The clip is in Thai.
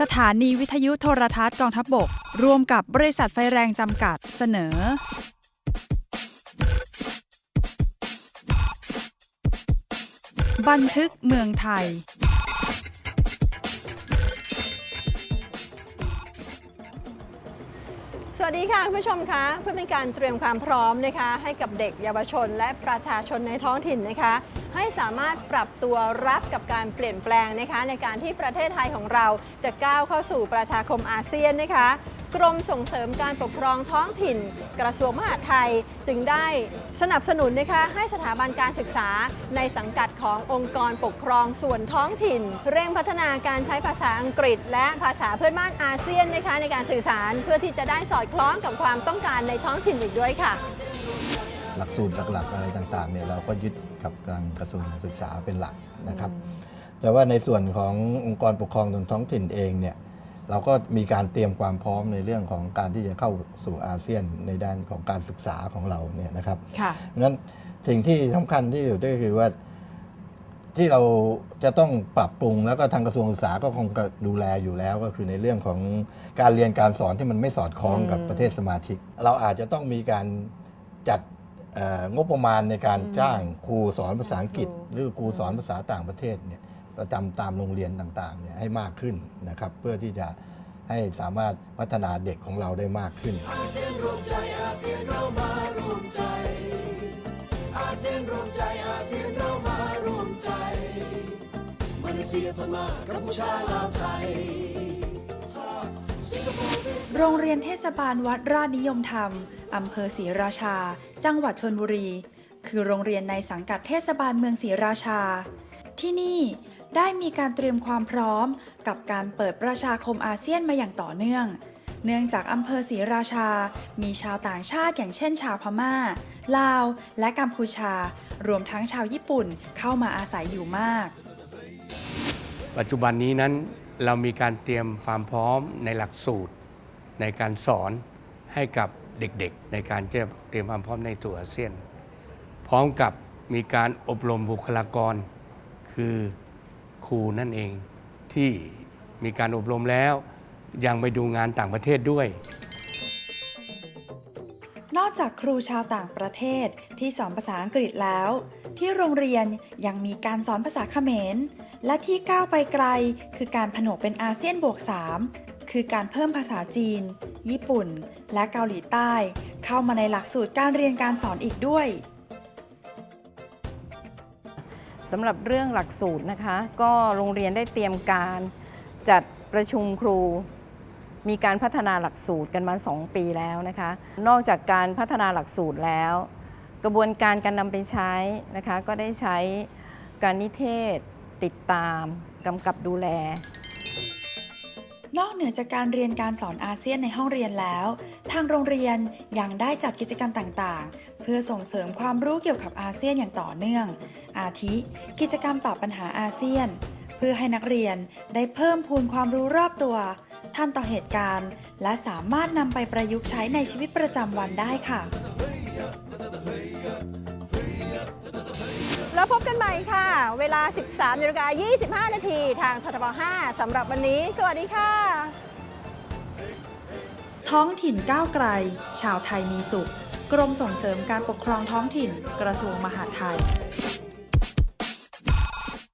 สถานีวิทยุโทรทัศน์กองทัพบบก ร่วมกับบริษัทไฟแรงจำกัดเสนอ บันทึกเมืองไทย วัสดีค่ะคุณผู้ชมคะเพื่อเป็นการเตรียมความพร้อมนะคะ ให้กับเด็กเยาวชน และประชาชนในท้องถิ่นนะคะ ให้สามารถปรับตัวรับกับการเปลี่ยนแปลงนะคะ ในการที่ประเทศไทยของเราจะก้าวเข้าสู่ประชาคมอาเซียนนะคะ กรมส่งเสริมการปกครองท้องถิ่น กระทรวงมหาดไทยจึงได้สนับสนุนนะคะให้สถาบันการศึกษาในสังกัดขององค์กรปกครองส่วนท้องถิ่น เร่งพัฒนาการใช้ภาษาอังกฤษ และภาษาเพื่อนบ้านอาเซียนนะคะในการสื่อสารเพื่อที่จะได้สอดคล้องกับความต้องการในท้องถิ่นอีกด้วยค่ะ หลักสูตรหลักๆอะไรต่างๆเนี่ยเราก็ยึดกับทางกระทรวงศึกษาเป็นหลักนะครับ แต่ว่าในส่วนขององค์กรปกครองส่วนท้องถิ่นเองเนี่ย เราก็มีการเตรียมความพร้อมในเรื่องของการที่จะเข้าสู่อาเซียนในด้านของการศึกษาของเราเนี่ยนะครับค่ะเพราะฉะนั้นสิ่งที่สำคัญที่สุดก็คือว่าที่เราจะต้องปรับปรุงแล้วก็ทางกระทรวงศึกษาก็คงจะดูแลอยู่แล้ว ก็คือในเรื่องของการเรียนการสอนที่มันไม่สอดคล้องกับประเทศสมาชิก เราอาจจะต้องมีการจัดเอ่องบประมาณในการจ้างครูสอนภาษาอังกฤษ หรือครูสอนภาษาต่างประเทศเนี่ย ประจำตามโรงเรียนต่างๆเนี่ยให้มากขึ้นนะครับ เพื่อที่จะให้สามารถพัฒนาเด็กของเราได้มากขึ้นโรงเรียนเทศบาลวัดราชนิยมธรรม อำเภอศรีราชา จังหวัดชนบุรี คือโรงเรียนในสังกัดเทศบาลเมืองศรีราชา ที่นี่ ได้มีการเตรียมความพร้อม กับการเปิดประชาคมอาเซียนมาอย่างต่อเนื่อง เนื่องจากอำเภอศรีราชา มีชาวต่างชาติอย่างเช่นชาวพม่า ลาว และกัมพูชา รวมทั้งชาวญี่ปุ่นเข้ามาอาศัยอยู่มาก ปัจจุบันนี้นั้นเรามีการเตรียมความพร้อมในหลักสูตร ในการสอนให้กับเด็กๆ ในการเตรียมความพร้อมในตัวอาเซียน พร้อมกับมีการอบรมบุคลากร คือ ครูนั่นเองที่มีการอบรมแล้ว ยังไปดูงานต่างประเทศด้วย นอกจากครูชาวต่างประเทศที่สอนภาษาอังกฤษแล้ว ที่โรงเรียนยังมีการสอนภาษาเขมร และที่ก้าวไปไกล คือการผนวกเป็นอาเซียนบวก 3 คือการเพิ่มภาษาจีน ญี่ปุ่น และเกาหลีใต้ เข้ามาในหลักสูตรการเรียนการสอนอีกด้วย สำหรับเรื่องหลักสูตรนะคะ ก็โรงเรียนได้เตรียมการจัดประชุมครู มีการพัฒนาหลักสูตรกันมา 2 ปีแล้วนะคะ นอกจากการพัฒนาหลักสูตรแล้ว กระบวนการการนำไปใช้นะคะ ก็ได้ใช้การนิเทศติดตามกำกับดูแล นอกเหนือจากการเรียนการสอนอาเซียนในห้องเรียนแล้ว ทางโรงเรียนยังได้จัดกิจกรรมต่างๆ เพื่อส่งเสริมความรู้เกี่ยวกับอาเซียนอย่างต่อเนื่อง อาทิ กิจกรรมตอบปัญหาอาเซียน เพื่อให้นักเรียนได้เพิ่มพูนความรู้รอบตัวทันต่อเหตุการณ์ และสามารถนำไปประยุกต์ใช้ในชีวิตประจำวันได้ค่ะ แล้วพบกันใหม่ค่ะ เวลา 13นาฬิกา25 นาทีทางททบ 5สำหรับวันนี้ สวัสดีค่ะ ท้องถิ่นก้าวไกล ชาวไทยมีสุข กรมส่งเสริมการปกครองท้องถิ่น กระทรวงมหาดไทย